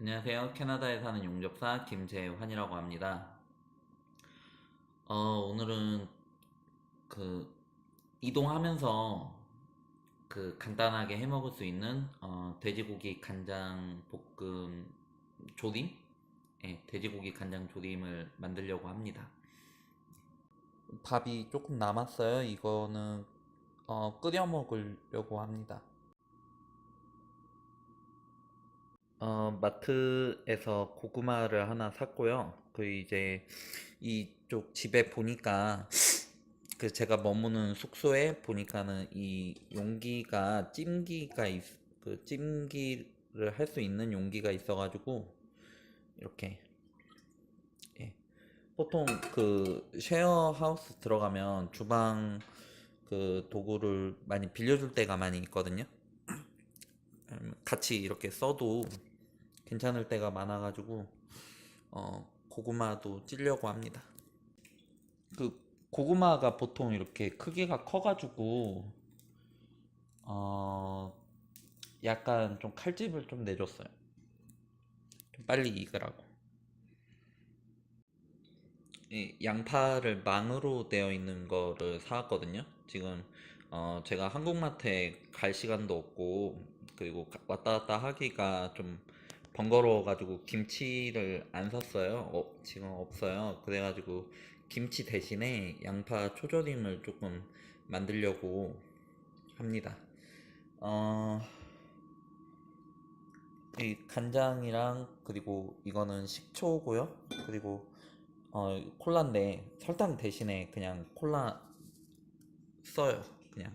안녕하세요. 캐나다에 사는 용접사 김재환이라고 합니다. 어, 오늘은 그 이동하면서 그 간단하게 해 먹을 수 있는 어, 돼지고기 간장 볶음 조림? 예, 돼지고기 간장 조림을 만들려고 합니다. 밥이 조금 남았어요. 이거는 어, 끓여 먹으려고 합니다. 어, 마트에서 고구마를 하나 샀고요. 그 이제 이쪽 집에 보니까 그 제가 머무는 숙소에 보니까는 이 용기가 찜기가 있, 그 찜기를 할 수 있는 용기가 있어가지고 이렇게 예. 보통 그 쉐어 하우스 들어가면 주방 그 도구를 많이 빌려줄 때가 많이 있거든요. 음, 같이 이렇게 써도 괜찮을 때가 많아가지고 어, 고구마도 찌려고 합니다. 그 고구마가 보통 이렇게 크기가 커가지고 어, 약간 좀 칼집을 좀 내줬어요. 좀 빨리 익으라고. 이 양파를 망으로 되어 있는 거를 사왔거든요. 지금 어, 제가 한국마트에 갈 시간도 없고 그리고 가- 왔다 갔다 하기가 좀 번거로워가지고 김치를 안 샀어요. 어, 지금 없어요. 그래가지고 김치 대신에 양파 초절임을 조금 만들려고 합니다. 어, 이 간장이랑 그리고 이거는 식초고요. 그리고 어, 콜라인데 설탕 대신에 그냥 콜라 써요. 그냥.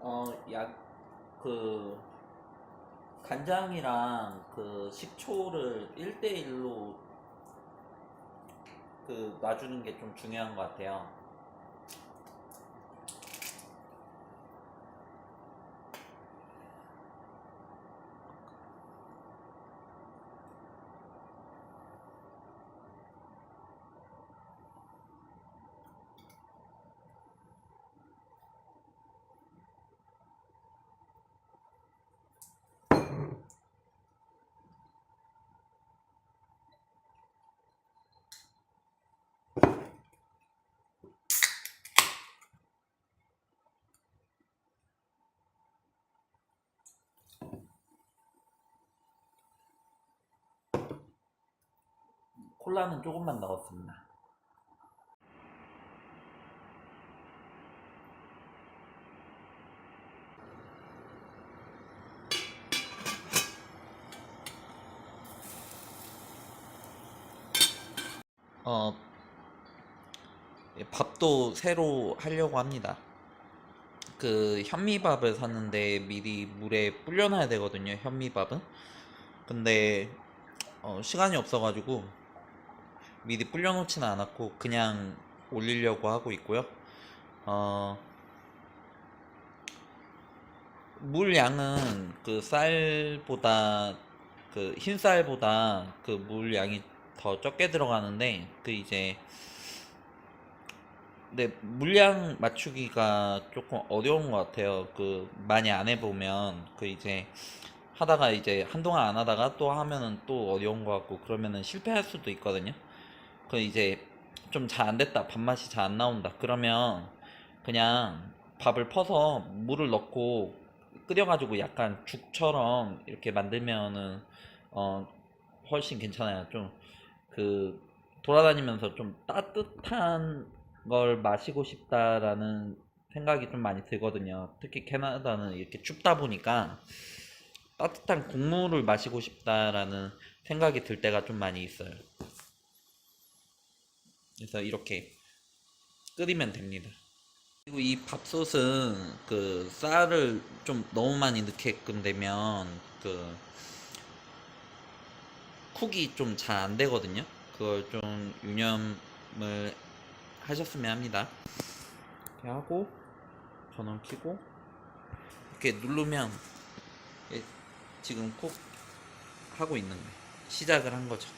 어, 약, 그, 간장이랑 그 식초를 1대1로 그 놔주는 게 좀 중요한 것 같아요. 콜라는 조금만 넣었습니다. 어, 예, 밥도 새로 하려고 합니다. 그 현미밥을 샀는데 미리 물에 불려놔야 되거든요, 현미밥은. 근데 어, 시간이 없어가지고 미리 불려놓지는 않았고 그냥 올리려고 하고 있고요. 어, 물 양은 그 쌀보다 그 흰 쌀보다 그 물 양이 더 적게 들어가는데 그 이제 근데 물량 맞추기가 조금 어려운 것 같아요. 그 많이 안 해보면 그 이제 하다가 이제 한동안 안 하다가 또 하면은 또 어려운 것 같고 그러면은 실패할 수도 있거든요. 그 이제 좀 잘 안 됐다 밥맛이 잘 안 나온다. 그러면 그냥 밥을 퍼서 물을 넣고 끓여가지고 약간 죽처럼 이렇게 만들면은 어 훨씬 괜찮아요. 좀 그 돌아다니면서 좀 따뜻한 걸 마시고 싶다라는 생각이 좀 많이 들거든요. 특히 캐나다는 이렇게 춥다 보니까 따뜻한 국물을 마시고 싶다라는 생각이 들 때가 좀 많이 있어요 그래서 이렇게 끓이면 됩니다. 그리고 이 밥솥은 그 쌀을 좀 너무 많이 넣게끔 되면 그 쿡이 좀 잘 안 되거든요. 그걸 좀 유념을 하셨으면 합니다. 이렇게 하고 전원 켜고 이렇게 누르면 예, 지금 쿡 하고 있는 거예요. 시작을 한 거죠.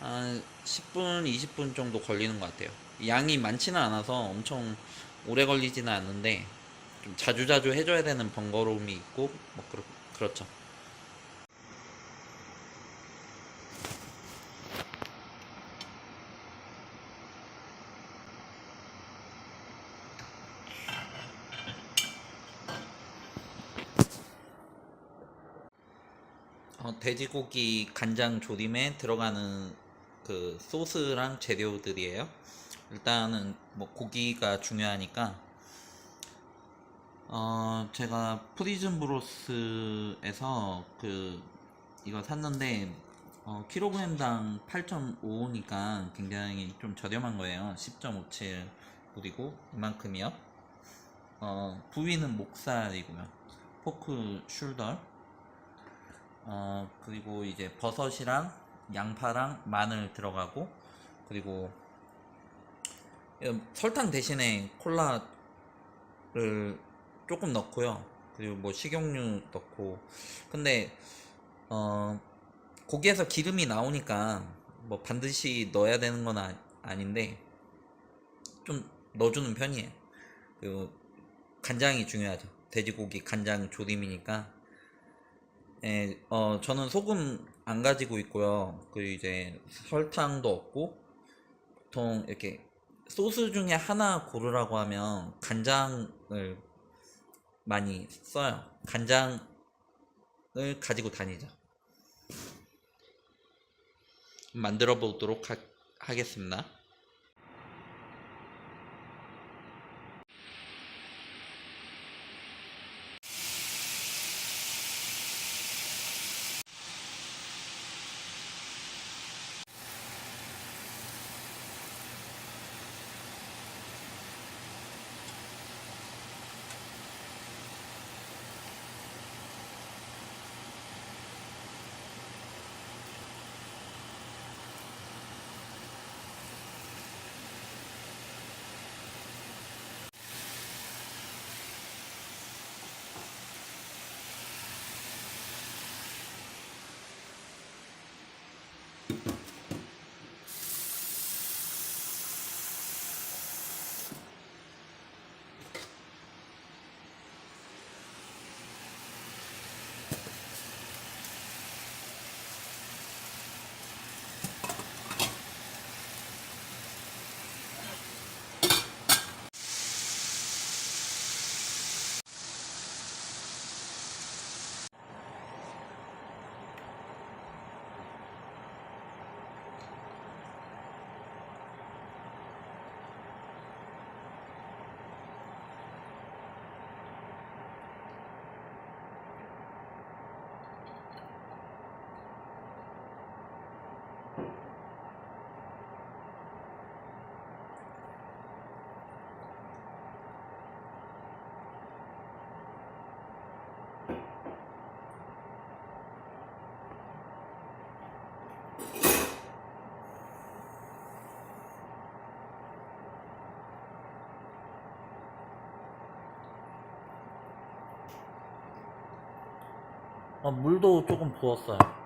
한 10분, 20분 정도 걸리는 것 같아요. 양이 많지는 않아서 엄청 오래 걸리지는 않는데 좀 자주자주 해줘야 되는 번거로움이 있고 뭐 그렇, 그렇죠. 어, 돼지고기 간장 조림에 들어가는 그 소스랑 재료들이에요. 일단은 뭐 고기가 중요하니까 어 제가 프리즌 브로스에서 그 이거 샀는데 어 킬로그램당 8.55니까 굉장히 좀 저렴한 거예요. 10.57 그리고 이만큼이요. 어 부위는 목살이고요. 포크 숄더 어, 그리고 이제 버섯이랑 양파랑 마늘 들어가고, 그리고 음, 설탕 대신에 콜라를 조금 넣고요. 그리고 뭐 식용유 넣고. 근데, 어, 고기에서 기름이 나오니까 뭐 반드시 넣어야 되는 건 아, 아닌데, 좀 넣어주는 편이에요. 그리고 간장이 중요하죠. 돼지고기 간장 조림이니까. 예, 어, 저는 소금 안 가지고 있고요. 그 이제 설탕도 없고 보통 이렇게 소스 중에 하나 고르라고 하면 간장을 많이 써요. 간장을 가지고 다니죠. 만들어 보도록 하, 하겠습니다. 어, 물도 조금 부었어요.